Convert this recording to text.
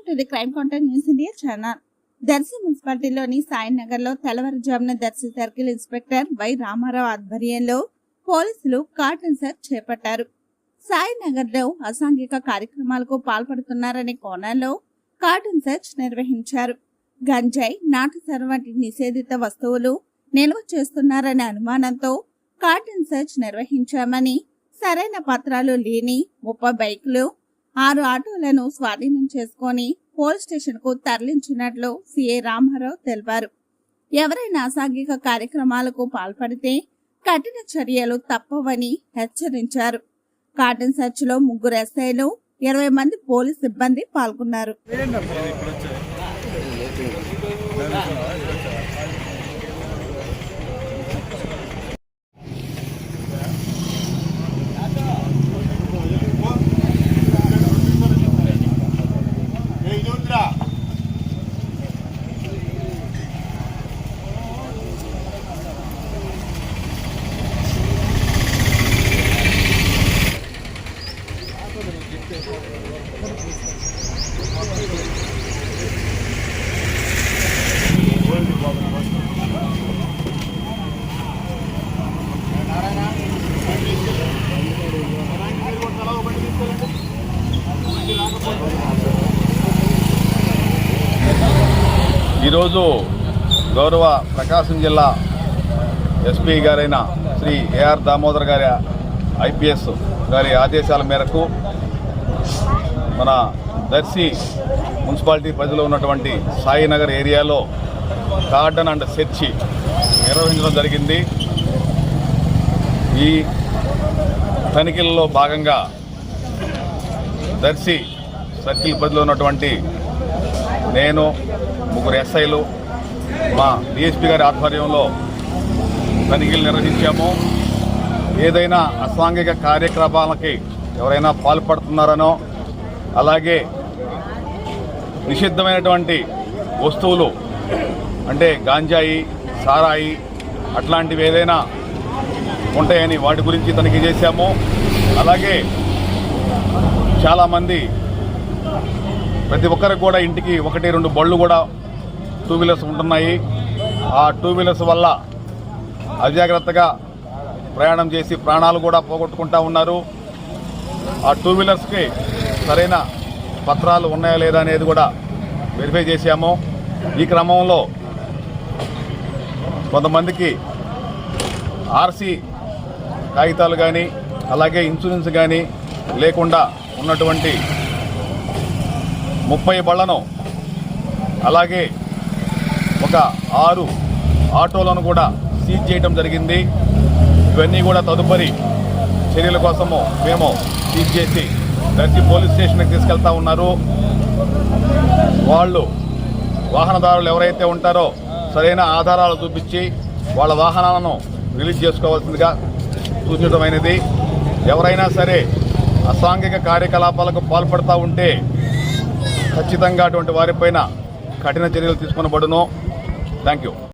To the crime counter news India channel Darsi మున్సిపాలిటీలోని సాయినగర్లో తెల్లవారుజామున Darsi circle inspector Y Ramarao ఆధ్వర్యంలో పోలీసులు cordon search చేపట్టారు. సాయినగర్లో అసాంఘిక కార్యక్రమాలకు పాల్పడుతున్నారనే కోణంలో కార్డన్ సెర్చ్ నిర్వహించారు. గంజాయి నాటుసర వంటి నిషేధిత వస్తువులు నిల్వ చేస్తున్నారనే అనుమానంతో కార్డన్ సెర్చ్ నిర్వహించామని సరైన పత్రాలు లేని ముప్పై బైకులు ఆరు ఆటోలను స్వాధీనం చేసుకొని పోలీస్ స్టేషన్కు తరలించినట్లు సిఏ రామారావు తెలిపారు. ఎవరైనా అసాంఘిక కార్యక్రమాలకు పాల్పడితే కఠిన చర్యలు తప్పవని హెచ్చరించారు. కార్టన్ సర్చ్లో ముగ్గురు ఎస్ఐలు ఇరవై మంది పోలీస్ సిబ్బంది పాల్గొన్నారు. ఈరోజు గౌరవ ప్రకాశం జిల్లా ఎస్పీ గారైన శ్రీ ఏఆర్ దామోదర్ గారి ఐపీఎస్ గారి ఆదేశాల మేరకు మన దర్శి మున్సిపాలిటీ పరిధిలో ఉన్నటువంటి సాయినగర్ ఏరియాలో గార్డెన్ అండ్ చర్చి నిర్వహించడం జరిగింది. ఈ తనిఖీలలో భాగంగా దర్శి సర్కిల్ పరిధిలో ఉన్నటువంటి నేను ముగ్గురు ఎస్ఐలు మా డిఎస్పీ గారి ఆధ్వర్యంలో తనిఖీలు నిర్వహించాము. ఏదైనా అసాంఘిక కార్యక్రమాలకి ఎవరైనా పాల్పడుతున్నారనో అలాగే నిషిద్ధమైనటువంటి వస్తువులు అంటే గాంజాయి సారాయి అట్లాంటివి ఏదైనా ఉంటాయని వాటి గురించి తనిఖీ చేశాము. అలాగే చాలామంది ప్రతి ఒక్కరికి కూడా ఇంటికి ఒకటి రెండు బళ్ళు కూడా టూ వీలర్స్ ఉంటున్నాయి. ఆ టూ వీలర్స్ వల్ల అజాగ్రత్తగా ప్రయాణం చేసి ప్రాణాలు కూడా పోగొట్టుకుంటా ఉన్నారు. ఆ టూ వీలర్స్కి సరైన పత్రాలు ఉన్నాయా లేదా అనేది కూడా వెరిఫై చేశాము. ఈ క్రమంలో కొంతమందికి ఆర్సీ కాగితాలు కానీ అలాగే ఇన్సూరెన్స్ కానీ లేకుండా ఉన్నటువంటి ముప్పై బళ్ళను అలాగే ఒక ఆరు ఆటోలను కూడా సీజ్ చేయడం జరిగింది. ఇవన్నీ కూడా తదుపరి చర్యల కోసము మేము సీజ్ చేసి దర్శి పోలీస్ స్టేషన్కి తీసుకెళ్తా ఉన్నారు. వాళ్ళు వాహనదారులు ఎవరైతే ఉంటారో సరైన ఆధారాలు చూపించి వాళ్ళ వాహనాలను రిలీజ్ చేసుకోవాల్సిందిగా సూచించడమైనది ఎవరైనా సరే అసాంఘిక కార్యకలాపాలకు పాల్పడతా ఉంటే ఖచ్చితంగా అటువంటి వారిపైన కఠిన చర్యలు తీసుకునబడును. Thank you